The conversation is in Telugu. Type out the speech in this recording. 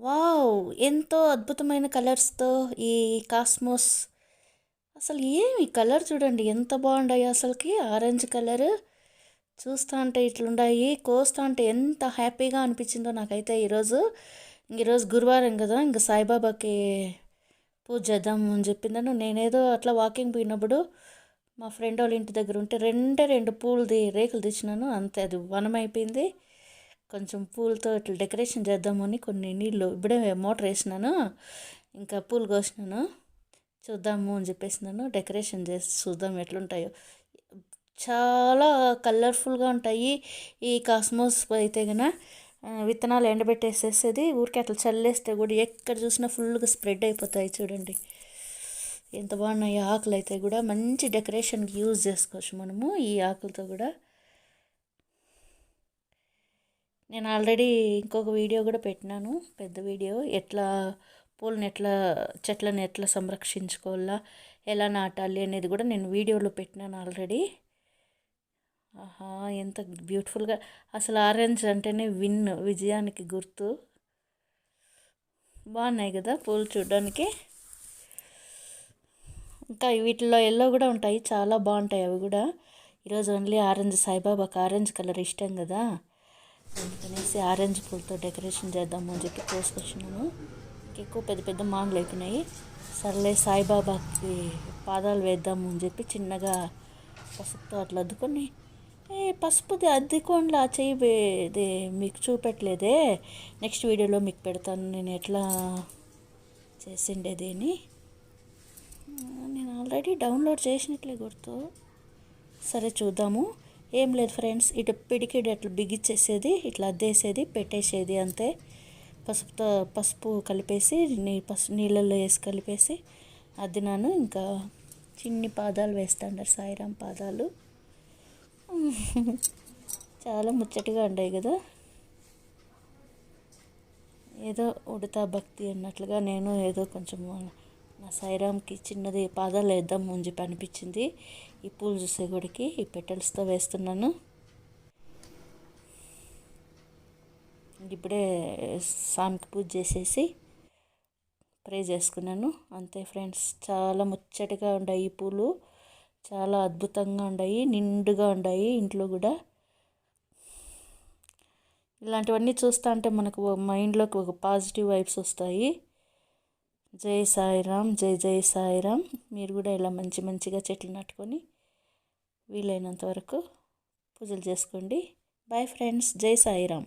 వావ్ ఎంతో అద్భుతమైన కలర్స్తో ఈ కాస్మోస్. అసలు ఏమి కలర్ చూడండి ఎంత బాగుండాయి అసలుకి. Orange colour. చూస్తా అంటే ఇట్లుండాయి కోస్తా అంటే ఎంత హ్యాపీగా అనిపించిందో నాకైతే ఈరోజు. ఈరోజు గురువారం కదా ఇంక సాయిబాబాకి పూజ చేద్దాం అని చెప్పిందను. నేనేదో అట్లా వాకింగ్ పోయినప్పుడు మా ఫ్రెండ్ వాళ్ళ ఇంటి దగ్గర ఉంటే రెండే రెండు పూలది రేకులు తెచ్చినాను అంతే అది వనం అయిపోయింది కొంచెం పూలతో ఇట్లా డెకరేషన్ చేద్దామని కొన్ని నీళ్ళు ఇప్పుడే మోటార్ వేసినాను. ఇంకా పూలు కోసినాను. చూద్దాము అని చెప్పేసినాను. డెకరేషన్ చేసి చూద్దాం ఎట్లుంటాయో. చాలా కలర్ఫుల్గా ఉంటాయి ఈ కాస్మోస్ అయితే కన విత్తనాలు ఎండబెట్టేసేసేది ఊరికే అట్లా చల్లేస్తే కూడా ఎక్కడ చూసినా ఫుల్గా స్ప్రెడ్ అయిపోతాయి చూడండి. ఎంత బాగున్నాయి ఆకులు అయితే కూడా. మంచి డెకరేషన్కి యూజ్ చేసుకోవచ్చు మనము ఈ ఆకులతో కూడా. నేను ఆల్రెడీ ఇంకొక వీడియో కూడా పెట్టినాను. పెద్ద వీడియో. ఎట్లా పూలను ఎట్లా చెట్లను ఎట్లా సంరక్షించుకోవాలా ఎలా నాటాలి అనేది కూడా నేను వీడియోలో పెట్టినాను ఆల్రెడీ. ఆహా ఎంత బ్యూటిఫుల్గా. అసలు ఆరెంజ్ అంటేనే విన్ విజయానికి గుర్తు. బాగున్నాయి కదా పూలు చూడడానికి. ఇంకా వీటిలో ఎల్లో కూడా ఉంటాయి. చాలా బాగుంటాయి అవి కూడా. ఈరోజు ఓన్లీ ఆరెంజ్ సాయిబాబాకి ఆరెంజ్ కలర్ ఇష్టం కదా. అందుకనేసి ఆరెంజ్ పూలతో డెకరేషన్ చేద్దాము అని చెప్పి కోసుకొచ్చినాము ఎక్కువ పెద్ద పెద్ద మాంగులు అయిపోయినాయి. సర్లే సాయిబాబాకి పాదాలు వేద్దాము అని చెప్పి చిన్నగా పసుపుతో అట్లా అద్దుకొని ఏ పసుపుది అద్దుకోండి ఆ ఇది మీకు చూపెట్టలేదే నెక్స్ట్ వీడియోలో మీకు పెడతాను నేను ఎట్లా చేసిండేది అని. నేను ఆల్రెడీ డౌన్లోడ్ చేసినట్లే గుర్తు. సరే చూద్దాము. ఏం లేదు ఫ్రెండ్స్ ఇటు పిడికిడి అట్లా బిగిచ్చేసేది ఇట్లా అద్దేసేది పెట్టేసేది అంతే. పసుపుతో పసుపు కలిపేసి నీ పసుపు నీళ్ళల్లో వేసి కలిపేసి అద్దినాను. ఇంకా చిన్ని పాదాలు వేస్తాడారు సాయిరాం పాదాలు. చాలా ముచ్చటగా ఉండాయి కదా. ఏదో ఉడతా భక్తి అన్నట్లుగా నేను ఏదో కొంచెం నా సైరామ్కి చిన్నది పాదాలు వేద్దాం అని చెప్పి అనిపించింది. ఈ పూలు చూసే గుడికి ఈ పెటల్స్తో వేస్తున్నాను. ఇప్పుడే స్వామికి పూజ చేసేసి ప్రే చేసుకున్నాను. అంతే ఫ్రెండ్స్ చాలా ముచ్చటగా ఉన్నాయి ఈ పూలు. చాలా అద్భుతంగా ఉన్నాయి నిండుగా ఉన్నాయి ఇంట్లో కూడా. ఇలాంటివన్నీ చూస్తూ ఉంటే మనకు మైండ్లోకి ఒక పాజిటివ్ వైబ్స్ వస్తాయి. జై సాయిరామ్ జై జై సాయిరామ్. మీరు కూడా ఇలా మంచి మంచిగా చెట్లు నాటుకొని వీలైనంత వరకు పూజలు చేసుకోండి. బాయ్ ఫ్రెండ్స్ జై సాయిరామ్.